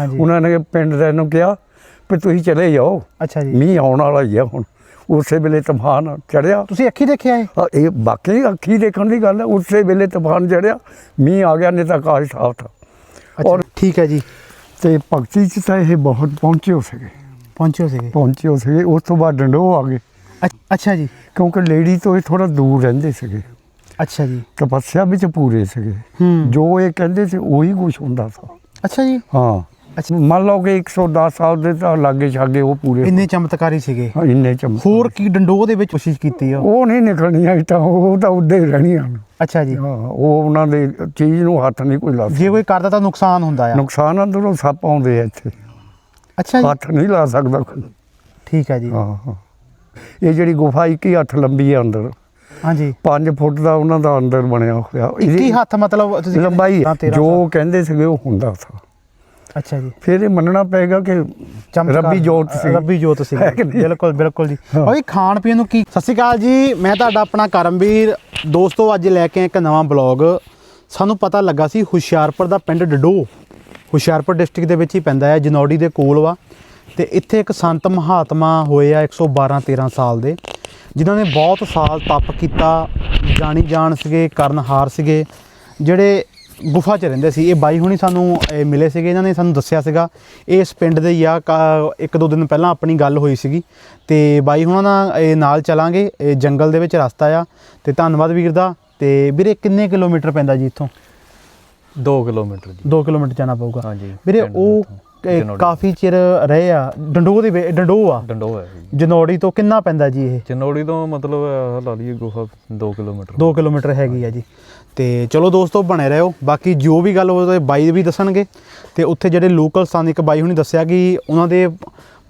ਹਾਂਜੀ। ਉਹਨਾਂ ਨੇ ਪਿੰਡ ਦੇ ਨੂੰ ਕਿਹਾ ਵੀ ਤੁਸੀਂ ਚਲੇ ਜਾਓ। ਅੱਛਾ ਜੀ। ਮੀਂਹ ਆਉਣ ਵਾਲਾ ਹੀ ਆ ਹੁਣ। ਉਸੇ ਵੇਲੇ ਤੂਫਾਨ ਚੜਿਆ। ਤੁਸੀਂ ਅੱਖੀ ਦੇਖਿਆ ਇਹ ਆ, ਇਹ ਬਾਕੀ ਅੱਖੀ ਦੇਖਣ ਦੀ ਗੱਲ ਹੈ। ਉਸੇ ਵੇਲੇ ਤੂਫਾਨ ਚੜਿਆ। ਮੀਂਹ ਆ ਗਿਆ ਨਹੀਂ ਤਾਂ ਆਕਾਸ਼ ਸਾਫ਼ ਥਾ। ਔਰ- ਠੀਕ ਹੈ ਜੀ। ਤੇ ਭਗਤੀ ਚ ਤਾਂ ਇਹ ਬਹੁਤ ਪਹੁੰਚੇ ਹੋ ਸਕੇ ਪਹੁੰਚੇ ਹੋ ਸੀਗੇ। ਪਹੁੰਚੇ ਹੋ ਸਕੇ ਉਸ ਤੋਂ ਬਾਅਦ ਡੰਡੋ ਆ ਗਏ। ਅੱਛ- ਅੱਛਾ ਜੀ। ਕਿਉਂਕਿ ਲੇਡੀ ਤੋਂ ਇਹ ਥੋੜਾ ਦੂਰ ਰਹਿੰਦੇ ਸੀਗੇ। ਅੱਛਾ ਜੀ। ਤਪੱਸਿਆ ਵਿੱਚ ਪੂਰੇ ਸੀਗੇ। ਹੂੰ। ਜੋ ਇਹ ਕਹਿੰਦੇ ਸੀ ਉਹੀ ਕੁਝ ਹੁੰਦਾ ਸੀ। ਅੱਛਾ ਜੀ। ਹਾਂ। ਮੰਨ ਲਓ ਕਿ 110 ਸਾਲ ਦੇ ਤਾਂ ਲਾਗੇ ਛਾਗੇ ਉਹ ਪੂਰੇ ਇੰਨੇ ਚਮਤਕਾਰੀ ਸੀਗੇ। ਹਾਂ, ਇੰਨੇ ਚਮਕ ਹੋਰ ਕੀ ਡੰਡੋਹ ਦੇ ਵਿੱਚ ਕੋਸ਼ਿਸ਼ ਕੀਤੀ ਆ? ਉਹ ਨਹੀਂ ਨਿਕਲਣੀਆਂ ਇਹ ਤਾਂ ਉਹ ਤਾਂ ਉੱਦੇ ਹੀ ਰਹਿਣੀਆਂ। ਅੱਛਾ ਜੀ। ਹਾਂ ਉਹ ਉਹਨਾਂ ਦੇ ਚੀਜ਼ ਨੂੰ ਹੱਥ ਨਹੀਂ ਕੋਈ ਲਾ ਜੇ ਕੋਈ ਕਰਦਾ ਤਾਂ ਨੁਕਸਾਨ ਹੁੰਦਾ ਆ। ਨੁਕਸਾਨ ਅੰਦਰੋਂ ਸੱਪ ਆਉਂਦੇ ਆ ਇੱਥੇ। ਅੱਛਾ ਜੀ। ਹੱਥ ਨਹੀਂ ਲਾ ਸਕਦਾ ਕੋਈ। ਠੀਕ ਹੈ ਜੀ। ਹਾਂ ਹਾਂ। ਇਹ ਜਿਹੜੀ ਗੁਫਾ ਇੱਕ ਹੀ ਹੱਥ ਲੰਬੀ ਹੈ ਅੰਦਰ। ਹਾਂਜੀ। 5 ਫੁੱਟ ਦਾ ਉਹਨਾਂ ਦਾ ਅੰਦਰ ਬਣਿਆ ਹੋਇਆ। ਇੱਕ ਹੀ ਹੱਥ ਮਤਲਬ ਤੁਸੀਂ ਲੰਬਾਈ ਹੈ। ਜੋ ਕਹਿੰਦੇ ਸੀਗੇ ਉਹ ਹੁੰਦਾ ਸੀ ਅੱਛਾ ਜੀ। ਫਿਰ ਇਹ ਮੰਨਣਾ ਪਏਗਾ ਕਿ ਰੱਬੀ ਜੋਤ ਸੀ। ਰੱਬੀ ਜੋਤ ਸੀ? ਬਿਲਕੁਲ ਬਿਲਕੁਲ ਜੀ। ਓਏ ਖਾਣ ਪੀਣ ਨੂੰ ਕੀ ਸਤਿ ਸ਼੍ਰੀ ਅਕਾਲ ਜੀ। ਮੈਂ ਤੁਹਾਡਾ ਆਪਣਾ ਕਰਮਵੀਰ। ਦੋਸਤੋ ਅੱਜ ਲੈ ਕੇ ਇੱਕ ਨਵਾਂ ਬਲੌਗ। ਸਾਨੂੰ ਪਤਾ ਲੱਗਾ ਸੀ ਹੁਸ਼ਿਆਰਪੁਰ ਦਾ ਪਿੰਡ ਡਡੋ। ਹੁਸ਼ਿਆਰਪੁਰ ਡਿਸਟ੍ਰਿਕਟ ਦੇ ਵਿੱਚ ਹੀ ਪੈਂਦਾ ਹੈ ਜਨੌੜੀ ਦੇ ਕੋਲ ਵਾ। ਤੇ ਇੱਥੇ ਇੱਕ ਸੰਤ ਮਹਾਤਮਾ ਹੋਏ ਆ 112 13 ਸਾਲ ਦੇ। ਜਿਨ੍ਹਾਂ ਨੇ ਬਹੁਤ ਸਾਲ ਤਪ ਕੀਤਾ। ਜਾਣੀ ਜਾਣ ਸੀਗੇ ਕਰਨਹਾਰ ਸੀਗੇ। ਜਿਹੜੇ ਗੁਫਾ 'ਚ ਰਹਿੰਦੇ ਸੀ। ਇਹ ਬਾਈ ਹੁਣੀ ਸਾਨੂੰ ਇਹ ਮਿਲੇ ਸੀਗੇ ਇਹਨਾਂ ਨੇ ਸਾਨੂੰ ਦੱਸਿਆ ਸੀਗਾ। ਇਸ ਪਿੰਡ ਦੇ ਕਾ- ਇੱਕ ਦੋ ਦਿਨ ਪਹਿਲਾਂ ਆਪਣੀ ਗੱਲ ਹੋਈ ਸੀਗੀ। ਤੇ ਬਾਈ ਹੁਣਾਂ ਨਾਲ ਇਹ ਨਾਲ ਚਲਾਂਗੇ। ਇਹ ਜੰਗਲ ਦੇ ਵਿੱਚ ਰਸਤਾ ਆ। ਤੇ ਧੰਨਵਾਦ ਵੀਰ ਦਾ। ਤੇ ਵੀਰੇ ਕਿੰਨੇ ਕਿਲੋਮੀਟਰ ਪੈਂਦਾ ਜੀ ਇੱਥੋਂ? 2 ਕਿਲੋਮੀਟਰ ਜੀ। 2 ਕਿਲੋਮੀਟਰ ਜਾਣਾ ਪਊਗਾ। ਹਾਂਜੀ ਵੀਰੇ ਉਹ ਜਨੌੜੀ। ਕਾਫੀ ਚਿਰ ਰਹੇ ਆ। ਡੰਡੋ ਦੇ ਡੰਡੋ ਆ? ਡੰਡੋ ਹੈ ਜੀ। ਜਨੌੜੀ ਤੋਂ ਕਿੰਨਾ ਪੈਂਦਾ ਜੀ ਇਹ? ਚਨੌੜੀ ਤੋਂ ਮਤਲਬ ਲਾ ਲਈਏ ਗੁਫਾ 2 ਕਿਲੋਮੀਟਰ। 2 ਕਿਲੋਮੀਟਰ ਹੈਗੀ ਆ ਜੀ। ਤੇ ਚਲੋ ਦੋਸਤੋ ਬਣੇ ਰਹੋ। ਬਾਕੀ ਜੋ ਵੀ ਗੱਲ ਹੋਵੇ ਬਾਈ ਵੀ ਦੱਸਣਗੇ। ਤੇ ਉੱਥੇ ਜਿਹੜੇ ਲੋਕਲ ਸਨ ਇੱਕ ਬਾਈ ਹੁਣੀ ਦੱਸਿਆ ਕਿ ਉਹਨਾਂ ਦੇ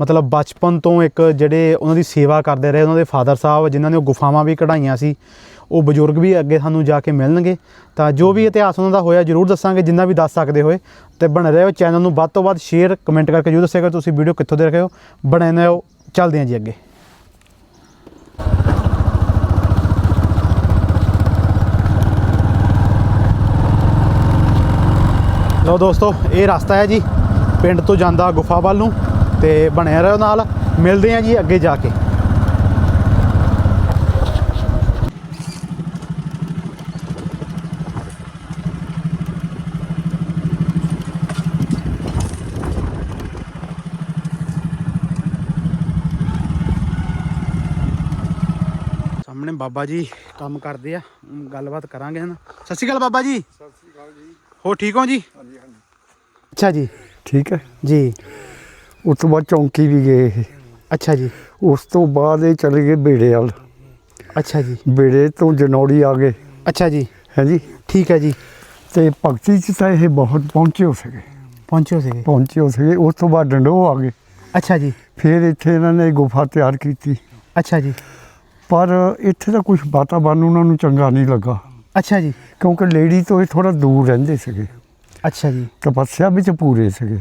ਮਤਲਬ ਬਚਪਨ ਤੋਂ ਇੱਕ ਜਿਹੜੇ ਉਹਨਾਂ ਦੀ ਸੇਵਾ ਕਰਦੇ ਰਹੇ, ਉਹਨਾਂ ਦੇ ਫਾਦਰ ਸਾਹਿਬ, ਜਿਨ੍ਹਾਂ ਨੇ ਉਹ ਗੁਫਾਵਾਂ ਵੀ ਕਢਾਈਆਂ ਸੀ, ਉਹ ਬਜ਼ੁਰਗ ਵੀ ਅੱਗੇ ਸਾਨੂੰ ਜਾ ਕੇ ਮਿਲਣਗੇ। ਤਾਂ ਜੋ ਵੀ ਇਤਿਹਾਸ ਉਹਨਾਂ ਦਾ ਹੋਇਆ ਜਰੂਰ ਦੱਸਾਂਗੇ, ਜਿੰਨਾ ਵੀ ਦੱਸ ਸਕਦੇ ਹੋਏ। ਤੇ ਬਣੇ ਹੋ ਚੈਨਲ ਨੂੰ ਵੱਧ ਤੋਂ ਵੱਧ ਸ਼ੇਅਰ ਕਮੈਂਟ ਕਰਕੇ ਜਰੂਰ ਦੱਸਿਆ ਕਰੋ ਤੁਸੀਂ ਵੀਡੀਓ ਕਿੱਥੋਂ ਦੇਖ ਰਹੇ ਹੋ। ਬਣੇ ਰਹੋ, ਚੱਲਦੇ ਹਾਂ ਜੀ ਅੱਗੇ। ਲਓ ਦੋਸਤੋ, ਇਹ ਰਸਤਾ ਹੈ ਜੀ, ਪਿੰਡ ਤੋਂ ਜਾਂਦਾ ਗੁਫਾ ਵੱਲ ਨੂੰ ਤੇ ਬਣਿਆ ਰਹੋ ਨਾਲ। ਮਿਲਦੇ ਹਾਂ ਜੀ ਅੱਗੇ ਜਾ ਕੇ। ਸਾਹਮਣੇ ਬਾਬਾ ਜੀ ਕੰਮ ਕਰਦੇ ਆ, ਗੱਲਬਾਤ ਕਰਾਂਗੇ ਹਨ। ਸਤਿ ਸ਼੍ਰੀ ਅਕਾਲ ਬਾਬਾ ਜੀ। ਸਤਿ ਸ਼੍ਰੀ ਜੀ ਹੋ ਠੀਕ ਹੋ ਜੀ? ਹਾਂਜੀ ਹਾਂਜੀ ਅੱਛਾ ਜੀ। ਠੀਕ ਹੈ। ਜੀ। ਉਸ ਤੋਂ ਬਾਅਦ ਚੌਂਕੀ ਵੀ ਗਏ ਇਹ। ਅੱਛਾ ਜੀ। ਉਸ ਤੋਂ ਬਾਅਦ ਇਹ ਚਲੇ ਗਏ ਬੇੜੇ ਵਾਲ। ਅੱਛਾ ਜੀ। ਬੇੜੇ ਤੋਂ ਜਨੌੜੀ ਆ ਗਏ। ਅੱਛਾ ਜੀ। ਹੈ ਜੀ। ਠੀਕ ਹੈ ਜੀ। ਤੇ ਭਗਤੀ ਚ ਤਾਂ ਇਹ ਬਹੁਤ ਪਹੁੰਚੇ ਹੋ ਸਕੇ ਪਹੁੰਚੇ ਹੋ ਸੀਗੇ। ਪਹੁੰਚੇ ਹੋ ਸਕੇ ਉਸ ਤੋਂ ਬਾਅਦ ਡੰਡੋ ਆ ਗਏ। ਅੱਛਾ ਜੀ। ਫਿਰ ਇੱਥੇ ਇਹਨਾਂ ਨੇ ਗੁਫਾ ਤਿਆਰ ਕੀਤੀ। ਅੱਛਾ ਜੀ। ਪਰ ਇੱਥੇ ਦਾ ਕੁਝ ਵਾਤਾਵਰਨ ਉਹਨਾਂ ਨੂੰ ਚੰਗਾ ਨਹੀਂ ਲੱਗਾ। ਅੱਛਾ ਜੀ। ਕਿਉਂਕਿ ਲੇਡੀ ਤੋਂ ਇਹ ਥੋੜਾ ਦੂਰ ਰਹਿੰਦੇ ਸੀਗੇ। ਅੱਛਾ ਜੀ। ਤਪੱਸਿਆ ਵਿੱਚ ਪੂਰੇ ਸੀਗੇ।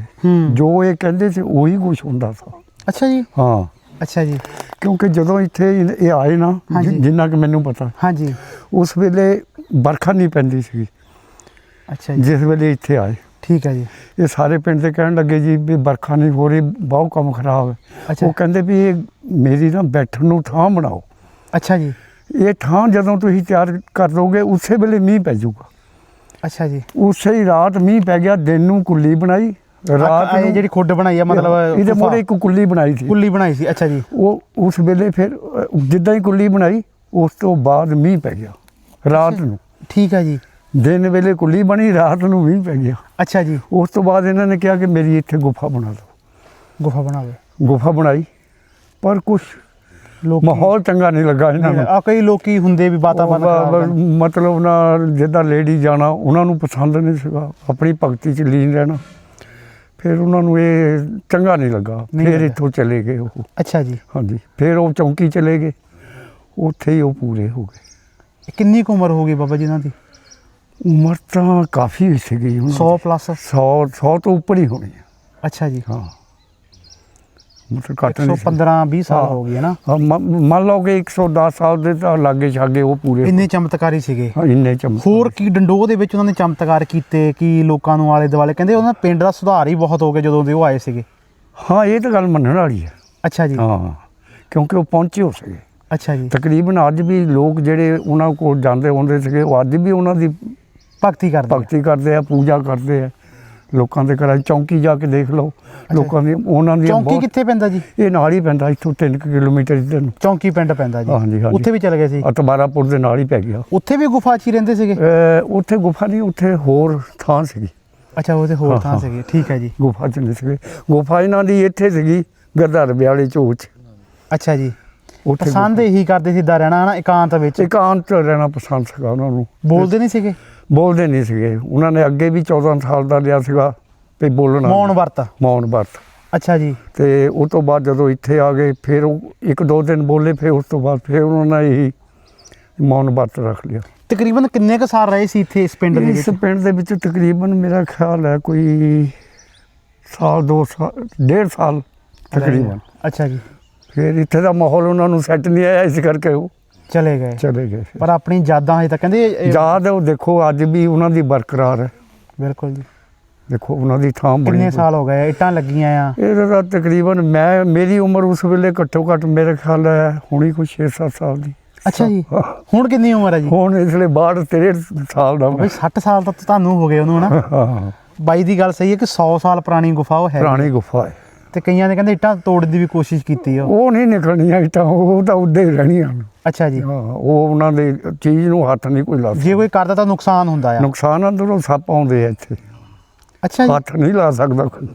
ਜੋ ਇਹ ਕਹਿੰਦੇ ਸੀ ਉਹੀ ਕੁਝ ਹੁੰਦਾ ਸੀ। ਅੱਛਾ ਜੀ। ਹਾਂ। ਅੱਛਾ ਜੀ। ਕਿਉਂਕਿ ਜਦੋਂ ਇੱਥੇ ਇਹ ਆਏ ਨਾ। ਜਿੰਨਾ ਕਿ ਮੈਨੂੰ ਪਤਾ ਹਾਂਜੀ। ਉਸ ਵੇਲੇ ਵਰਖਾ ਨਹੀਂ ਪੈਂਦੀ ਸੀ ਅੱਛਾ ਜੀ। ਜਿਸ ਵੇਲੇ ਇੱਥੇ ਆਏ। ਠੀਕ ਹੈ ਜੀ। ਇਹ ਸਾਰੇ ਪਿੰਡ ਦੇ ਕਹਿਣ ਲੱਗੇ ਜੀ ਵੀ ਵਰਖਾ ਨਹੀਂ ਹੋ ਰਹੀ ਬਹੁਤ ਕੰਮ ਖਰਾਬ ਹੈ। ਉਹ ਕਹਿੰਦੇ ਵੀ ਇਹ ਮੇਰੀ ਨਾ ਬੈਠਣ ਨੂੰ ਥਾਂ ਬਣਾਓ। ਅੱਛਾ ਜੀ। ਇਹ ਥਾਂ ਜਦੋਂ ਤੁਸੀਂ ਤਿਆਰ ਕਰ ਦੋਗੇ ਉਸੇ ਵੇਲੇ ਮੀਂਹ ਪੈ ਜਾਊਗਾ। ਅੱਛਾ ਜੀ। ਉਸੇ ਹੀ ਰਾਤ ਮੀਂਹ ਪੈ ਗਿਆ ਦਿਨ ਨੂੰ ਕੁੱਲੀ ਬਣਾਈ। ਰਾਤ ਨੂੰ ਜਿਹੜੀ ਖੁੱਡ ਬਣਾਈ ਆ ਮਤਲਬ ਇਹਦੇ ਮੋਰੇ ਇੱਕ ਕੁੱਲੀ ਬਣਾਈ ਸੀ। ਕੁੱਲੀ ਬਣਾਈ ਸੀ ਅੱਛਾ ਜੀ। ਉਹ ਉਸ ਵੇਲੇ ਫਿਰ ਜਿੱਦਾਂ ਹੀ ਕੁੱਲੀ ਬਣਾਈ ਉਸ ਤੋਂ ਬਾਅਦ ਮੀਂਹ ਪੈ ਗਿਆ ਰਾਤ ਨੂੰ। ਠੀਕ ਹੈ ਜੀ। ਦਿਨ ਵੇਲੇ ਕੁੱਲੀ ਬਣੀ ਰਾਤ ਨੂੰ ਮੀਂਹ ਪੈ ਗਿਆ। ਅੱਛਾ ਜੀ। ਉਸ ਤੋਂ ਬਾਅਦ ਇਹਨਾਂ ਨੇ ਕਿਹਾ ਕਿ ਮੇਰੀ ਇੱਥੇ ਗੁਫਾ ਬਣਾ ਦਿਓ। ਗੁਫਾ ਬਣਾਵੇ ਗੁਫਾ ਬਣਾਈ। ਪਰ ਕੁਝ ਲੋਕ ਮਾਹੌਲ ਚੰਗਾ ਨਹੀਂ ਲੱਗਾ ਇਹਨਾਂ ਨੂੰ। ਆ ਕਈ ਲੋਕੀ ਹੁੰਦੇ ਵੀ ਵਾਤਾਵਰਨ ਖਰਾਬ ਬ-। ਮਤਲਬ ਨਾ ਜਿੱਦਾਂ ਲੇਡੀ ਜਾਣਾ ਉਹਨਾਂ ਨੂੰ ਪਸੰਦ ਨਹੀਂ ਸੀਗਾ। ਆਪਣੀ ਭਗਤੀ ਚ ਲੀਨ ਰਹਿਣਾ। ਫਿਰ ਉਹਨਾਂ ਨੂੰ ਇਹ ਚੰਗਾ ਨਹੀਂ ਲੱਗਾ। ਨਹੀਂ ਫਿਰ ਲੱਗਾ। ਇੱਥੋਂ ਚਲੇ ਗਏ ਉਹ। ਅੱਛਾ ਜੀ। ਹਾਂਜੀ। ਫਿਰ ਉਹ ਚੌਂਕੀ ਚਲੇ ਗਏ। ਉੱਥੇ ਹੀ ਉਹ ਪੂਰੇ ਹੋ ਗਏ। ਕਿੰਨੀ ਕੁ ਉਮਰ ਹੋ ਗਈ ਬਾਬਾ ਜੀ ਇਹਨਾਂ ਦੀ? ਉਮਰ ਤਾਂ ਕਾਫੀ ਸੀਗੀ 100 ਪਲੱਸ 100 100 ਤੋਂ ਉੱਪਰ ਹੀ ਹੋਣੀ ਹੈ ਅੱਛਾ ਜੀ। ਹਾਂ। ਮਤਲਬ ਘੱਟ ਨਹੀਂ ਸੀ। 115 20 ਸਾਲ ਹਾਂ। ਹੋ ਗਏ ਨਾ। ਹਾਂ, ਮ- ਮੰਨ ਲਓ ਕਿ 110 ਸਾਲ ਦੇ ਤਾਂ ਲਾਗੇ ਛਾਗੇ ਉਹ ਪੂਰੇ ਇੰਨੇ ਚਮਤਕਾਰੀ ਸੀਗੇ। ਹਾਂ, ਇੰਨੇ ਚਮਕ ਹੋਰ ਕੀ ਡੰਡੋ ਦੇ ਵਿੱਚ ਉਹਨਾਂ ਨੇ ਚਮਤਕਾਰ ਕੀਤੇ ਕੀ ਲੋਕਾਂ ਨੂੰ ਆਲੇ ਦੁਆਲੇ? ਕਹਿੰਦੇ ਉਹਨਾਂ ਪਿੰਡ ਦਾ ਸੁਧਾਰ ਹੀ ਬਹੁਤ ਹੋ ਗਿਆ ਜਦੋਂ ਦੇ ਉਹ ਆਏ ਸੀਗੇ। ਹਾਂ ਇਹ ਤਾਂ ਗੱਲ ਮੰਨਣ ਵਾਲੀ ਹੈ। ਅੱਛਾ ਜੀ। ਹਾਂ ਕਿਉਂਕਿ ਉਹ ਪਹੁੰਚੇ ਹੋ ਸਕੇ ਅੱਛਾ ਜੀ। ਤਕਰੀਬਨ ਅੱਜ ਵੀ ਲੋਕ ਜਿਹੜੇ ਉਹਨਾਂ ਕੋਲ ਜਾਂਦੇ ਹੁੰਦੇ ਸੀਗੇ ਉਹ ਅੱਜ ਵੀ ਉਹਨਾਂ ਦੀ ਭਗਤੀ ਕਰਦੇ ਆ। ਭਗਤੀ ਕਰਦੇ ਆ ਪੂਜਾ ਕਰਦੇ ਆ। ਲੋਕਾਂ ਦੇ ਘਰਾਂ 'ਚ ਚੌਂਕੀ ਜਾ ਕੇ ਦੇਖ ਲਓ। ਲੋਕਾਂ ਦੀ ਉਹਨਾਂ ਦੀ ਚੌਂਕੀ ਕਿੱਥੇ ਪੈਂਦਾ ਜੀ? ਇਹ ਨਾਲ ਹੀ ਪੈਂਦਾ ਇੱਥੋਂ 3 ਕਿਲੋਮੀਟਰ ਇੱਧਰ ਨੂੰ। ਚੌਂਕੀ ਪਿੰਡ ਪੈਂਦਾ ਜੀ। ਹਾਂਜੀ, ਹਾਂਜੀ। ਉੱਥੇ ਵੀ ਚਲੇ ਗਏ ਸੀ? ਅਤਬਾਰਾਪੁਰ ਦੇ ਨਾਲ ਹੀ ਪੈ ਗਿਆ। ਉੱਥੇ ਵੀ ਗੁਫਾ 'ਚ ਹੀ ਰਹਿੰਦੇ ਸੀਗੇ? ਉੱਥੇ ਗੁਫਾ ਨਹੀਂ ਉੱਥੇ ਹੋਰ ਥਾਂ ਸੀਗੀ। ਅੱਛਾ ਉਹਦੇ ਹੋਰ ਥਾਂ। ਸੀਗੇ। ਠੀਕ ਹੈ ਜੀ। ਗੁਫਾ ਚ ਨਹੀਂ ਸੀਗੇ। ਗੁਫਾ ਇਹਨਾਂ ਦੀ ਇੱਥੇ ਸੀਗੀ ਗਰਧਰ ਵਿਆਲੇ ਚੋਚ ਅੱਛਾ ਜੀ। ਪਸੰਦ ਇਹੀ ਕਰਦੇ ਸੀ ਦਾ ਰਹਿਣਾ ਨਾ ਇਕਾਂਤ ਵਿੱਚ। ਇਕਾਂਤ ਰਹਿਣਾ ਪਸੰਦ ਸੀਗਾ ਉਹਨਾਂ ਨੂੰ। ਬੋਲਦੇ ਨਹੀਂ ਸੀਗੇ? ਬੋਲਦੇ ਨਹੀਂ ਸੀਗੇ। ਉਹਨਾਂ ਨੇ ਅੱਗੇ ਵੀ 14 ਸਾਲ ਦਾ ਲਿਆ ਸੀਗਾ ਵੀ ਬੋਲਣਾ। ਮੌਨ ਵਰਤ। ਮੌਨ ਵਰਤ। ਅੱਛਾ ਜੀ। ਤੇ ਉਸ ਤੋਂ ਬਾਅਦ ਜਦੋਂ ਇੱਥੇ ਆ ਗਏ ਫਿਰ ਉਹ ਇੱਕ ਦੋ ਦਿਨ ਬੋਲੇ ਫਿਰ ਉਸ ਤੋਂ ਬਾਅਦ ਫਿਰ ਉਹਨਾਂ ਨੇ ਇਹੀ ਮੌਨ ਵਰਤ ਰੱਖ ਲਿਆ। ਤਕਰੀਬਨ ਕਿੰਨੇ ਕੁ ਸਾਲ ਰਹੇ ਸੀ ਇੱਥੇ ਇਸ ਪਿੰਡ ਦੇ ਇਸ ਵਿੱਚ? ਪਿੰਡ ਦੇ ਵਿੱਚ ਤਕਰੀਬਨ ਮੇਰਾ ਖਿਆਲ ਹੈ ਕੋਈ ਸਾਲ ਦੋ ਸਾਲ ਡੇਢ ਸਾਲ ਤਕਰੀਬਨ। ਅੱਛਾ ਜੀ। ਫਿਰ ਇੱਥੇ ਦਾ ਮਾਹੌਲ ਉਹਨਾਂ ਨੂੰ ਸੈੱਟ ਨਹੀਂ ਆਇਆ ਇਸ ਕਰਕੇ ਉਹ ਚਲੇ ਗਏ। ਚਲੇ ਗਏ ਫਿਰ। ਪਰ ਆਪਣੀ ਯਾਦਾਂ ਹਜੇ ਤੱਕ ਕਹਿੰਦੇ ਇਹ- ਯਾਦ ਉਹ ਦੇਖੋ ਅੱਜ ਵੀ ਉਹਨਾਂ ਦੀ ਬਰਕਰਾਰ ਹੈ। ਬਿਲਕੁਲ ਜੀ। ਦੇਖੋ ਉਹਨਾਂ ਦੀ ਥਾਂ ਬਣੀ ਕਿੰਨੇ ਹੋਈ। ਸਾਲ ਹੋ ਗਏ ਇੱਟਾਂ ਲੱਗੀਆਂ ਆ। ਇਹਦਾ ਤਾਂ ਤਕਰੀਬਨ ਮੈਂ ਮੇਰੀ ਉਮਰ ਉਸ ਵੇਲੇ ਘੱਟੋ ਘੱਟ ਮੇਰੇ ਖਿਆਲ ਹੈ ਹੁਣੀ ਕੋਈ 6-7 ਸਾਲ ਦੀ। ਅੱਛਾ ਜੀ। ਹੁਣ ਕਿੰਨੀ ਉਮਰ ਹੈ ਜੀ? ਹੁਣ ਇਸ ਲਈ 62 63 ਸਾਲ ਦਾ ਬਈ ਮੈਂ। 60 ਸਾਲ ਤਾਂ ਤੁਹਾਨੂੰ ਹੋ ਗਏ ਉਹਨੂੰ ਨਾ ਹਾਂ। ਬਾਈ ਦੀ ਗੱਲ ਸਹੀ ਹੈ ਕਿ 100 ਸਾਲ ਪੁਰਾਣੀ ਗੁਫਾ ਉਹ ਹੈ। ਪੁਰਾਣੀ ਗੁਫਾ ਹੈ। ਤੇ ਕਈਆਂ ਨੇ ਕਹਿੰਦੇ ਇੱਟਾਂ ਤੋੜਨ ਦੀ ਵੀ ਕੋਸ਼ਿਸ਼ ਕੀਤੀ ਆ। ਉਹ ਨਹੀਂ ਨਿਕਲਣੀਆਂ ਇੱਟਾਂ ਉਹ ਤਾਂ ਉੱਡੇ ਹੀ ਰਹਿਣੀਆਂ। ਅੱਛਾ ਜੀ। ਹਾਂ ਉਹ ਉਹਨਾਂ ਦੇ ਚੀਜ਼ ਨੂੰ ਹੱਥ ਨਹੀਂ ਕੋਈ ਲਾ ਜੇ ਸਕਦਾ ਕੋਈ ਕਰਦਾ ਤਾਂ ਨੁਕਸਾਨ ਹੁੰਦਾ ਆ। ਨੁਕਸਾਨ ਅੰਦਰੋਂ ਸੱਪ ਆਉਂਦੇ ਆ ਇੱਥੇ। ਅੱਛਾ ਜੀ। ਹੱਥ ਨਹੀਂ ਲਾ ਸਕਦਾ ਕੋਈ।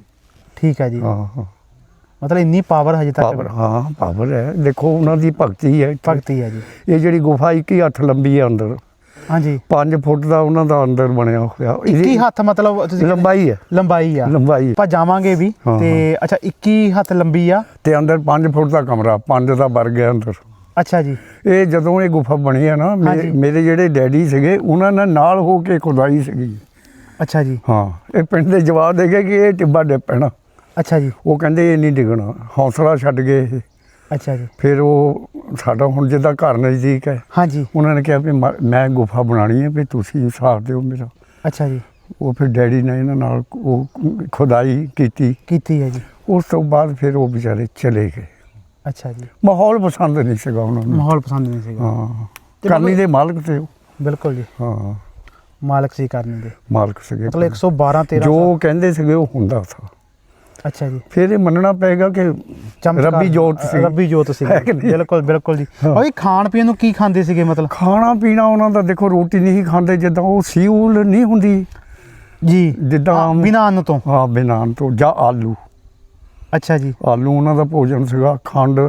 ਠੀਕ ਹੈ ਜੀ। ਹਾਂ ਹਾਂ। ਮਤਲਬ ਇੰਨੀ ਪਾਵਰ ਹਜੇ ਪਾਵਰ ਤੱਕ ਹਾਂ ਪਾਵਰ ਹੈ। ਦੇਖੋ ਉਹਨਾਂ ਦੀ ਭਗਤੀ ਹੈ ਇੱਥੇ। ਭਗਤੀ ਹੈ ਜੀ। ਇਹ ਜਿਹੜੀ ਗੁਫਾ 21 ਹੱਥ ਲੰਬੀ ਹੈ ਅੰਦਰ। ਹਾਂਜੀ। 5 ਫੁੱਟ ਦਾ ਉਹਨਾਂ ਦਾ ਅੰਦਰ ਬਣਿਆ ਹੋਇਆ। 21 ਹੱਥ ਮਤਲਬ ਤੁਸੀਂ ਲੰਬਾਈ ਹੈ। ਲੰਬਾਈ ਆ। ਲੰਬਾਈ ਆਪਾਂ ਜਾਵਾਂਗੇ ਵੀ ਤੇ ਅੱਛਾ 21 ਹੱਥ ਲੰਬੀ ਆ? ਤੇ ਅੰਦਰ 5 ਫੁੱਟ ਦਾ ਕਮਰਾ 5 ਦਾ ਵਰਗ ਹੈ ਅੰਦਰ। ਅੱਛਾ ਜੀ। ਇਹ ਜਦੋਂ ਇਹ ਗੁਫਾ ਬਣੀ ਹੈ ਨਾ ਮੇਰੇ ਜਿਹੜੇ ਡੈਡੀ ਸੀਗੇ ਉਹਨਾਂ ਨੇ ਨਾਲ ਹੋ ਕੇ ਖੁਦਾਈ ਸੀਗੀ। ਅੱਛਾ ਜੀ। ਹਾਂ ਇਹ ਪਿੰਡ ਦੇ ਜਵਾਬ ਦੇ ਗਏ ਕਿ ਇਹ ਟਿੱਬਾ ਡਿੱਗ ਪੈਣਾ ਅੱਛਾ ਜੀ। ਉਹ ਕਹਿੰਦੇ ਇਹ ਨਹੀਂ ਡਿੱਗਣਾ। ਹੌਸਲਾ ਛੱਡ ਗਏ ਇਹ। ਅੱਛਾ ਜੀ। ਫਿਰ ਉਹ ਸਾਡਾ ਹੁਣ ਜਿੱਦਾਂ ਘਰ ਨਜ਼ਦੀਕ ਹੈ। ਹਾਂਜੀ। ਉਹਨਾਂ ਨੇ ਕਿਹਾ ਵੀ ਮ- ਮੈਂ ਗੁਫਾ ਬਣਾਣੀ ਹੈ ਵੀ ਤੁਸੀਂ ਸਾਥ ਦਿਓ ਮੇਰਾ। ਅੱਛਾ ਜੀ। ਉਹ ਫਿਰ ਡੈਡੀ ਨੇ ਇਹਨਾਂ ਨਾਲ ਉਹ ਖੁਦਾਈ ਕੀਤੀ। ਕੀਤੀ ਹੈ ਜੀ। ਉਸ ਤੋਂ ਬਾਅਦ ਫਿਰ ਉਹ ਵਿਚਾਰੇ ਚਲੇ ਗਏ। ਅੱਛਾ ਜੀ। ਮਾਹੌਲ ਪਸੰਦ ਨਹੀਂ ਸੀਗਾ ਉਹਨਾਂ ਨੂੰ। ਮਾਹੌਲ ਪਸੰਦ ਨਹੀਂ ਸੀਗਾ। ਹਾਂ। ਤੇ ਕਰਨੀ ਦੇ ਮਾਲਕ ਤੇ ਉਹ। ਬਿਲਕੁਲ ਜੀ। ਹਾਂ। ਮਾਲਕ ਸੀ ਕਰਨੀ ਦੇ। ਮਾਲਕ ਸੀਗੇ। ਮਤਲਬ 112 13 ਜੋ। ਕਹਿੰਦੇ ਸੀਗੇ ਉਹ ਹੁੰਦਾ ਸੀ ਅੱਛਾ ਜੀ। ਫਿਰ ਇਹ ਮੰਨਣਾ ਪਏਗਾ ਕਿ ਰੱਬੀ ਜੋਤ ਸੀ। ਰੱਬੀ ਜੋਤ ਸੀ? ਬਿਲਕੁਲ ਬਿਲਕੁਲ ਜੀ। ਉਹ ਖਾਣ ਪੀਣ ਨੂੰ ਕੀ ਖਾਂਦੇ ਸੀਗੇ ਮਤਲਬ? ਖਾਣਾ ਪੀਣਾ ਉਹਨਾਂ ਦਾ ਦੇਖੋ ਰੋਟੀ ਨਹੀਂ ਖਾਂਦੇ ਜਿੱਦਾਂ ਉਹ ਸਿਊਲ ਨਹੀਂ ਹੁੰਦੀ। ਜੀ। ਜਿੱਦਾਂ ਬਿਨਾਂ ਅੰਨ ਤੋਂ? ਹਾਂ ਬਿਨਾਨ ਤੋਂ ਜਾਂ ਆਲੂ। ਅੱਛਾ ਜੀ। ਆਲੂ ਉਹਨਾਂ ਦਾ ਭੋਜਨ ਸੀਗਾ ਖੰਡ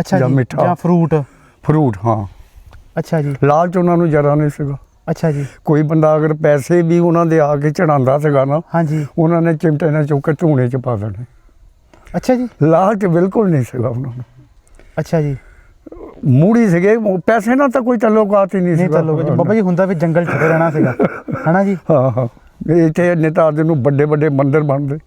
ਅੱਛਾ ਜਾਂ ਜੀ ਮਿੱਠਾ। ਜਾਂ ਫਰੂਟ ਫਰੂਟ ਹਾਂ। ਅੱਛਾ ਜੀ। ਲਾਲਚ ਉਹਨਾਂ ਨੂੰ ਜਰਾ ਨਹੀਂ ਸੀਗਾ। ਅੱਛਾ ਜੀ। ਕੋਈ ਬੰਦਾ ਅਗਰ ਪੈਸੇ ਵੀ ਉਹਨਾਂ ਦੇ ਆ ਕੇ ਚੜਾਉਂਦਾ ਸੀਗਾ ਨਾ ਹਾਂਜੀ। ਉਹਨਾਂ ਨੇ ਚਿਮਟੇ ਨਾਲ ਚੁੱਕ ਕੇ ਧੂਣੇ ਚ ਪਾ ਦੇਣੇ। ਅੱਛਾ ਜੀ। ਲਾਲਚ ਬਿਲਕੁਲ ਨਹੀਂ ਸੀਗਾ ਉਹਨਾਂ ਨੂੰ। ਅੱਛਾ ਜੀ। ਮੂੜੀ ਸੀਗੇ ਪੈਸੇ ਨਾਲ ਤਾਂ ਕੋਈ ਤਾਲੁਕਾਤ ਹੀ ਨਹੀਂ ਨਹੀਂ ਸੀਗਾ। ਤਾਂ ਲੋਕ ਬਾਬਾ ਜੀ ਹੁੰਦਾ ਵੀ ਜੰਗਲ ਛੱਡ ਰਹਿਣਾ ਸੀਗਾ। ਹਨਾ ਜੀ? ਹਾਂ ਹਾਂ। ਇੱਥੇ ਨੇਤਾ ਦੇ ਨੂੰ ਵੱਡੇ ਵੱਡੇ ਮੰਦਿਰ ਬਣਦੇ।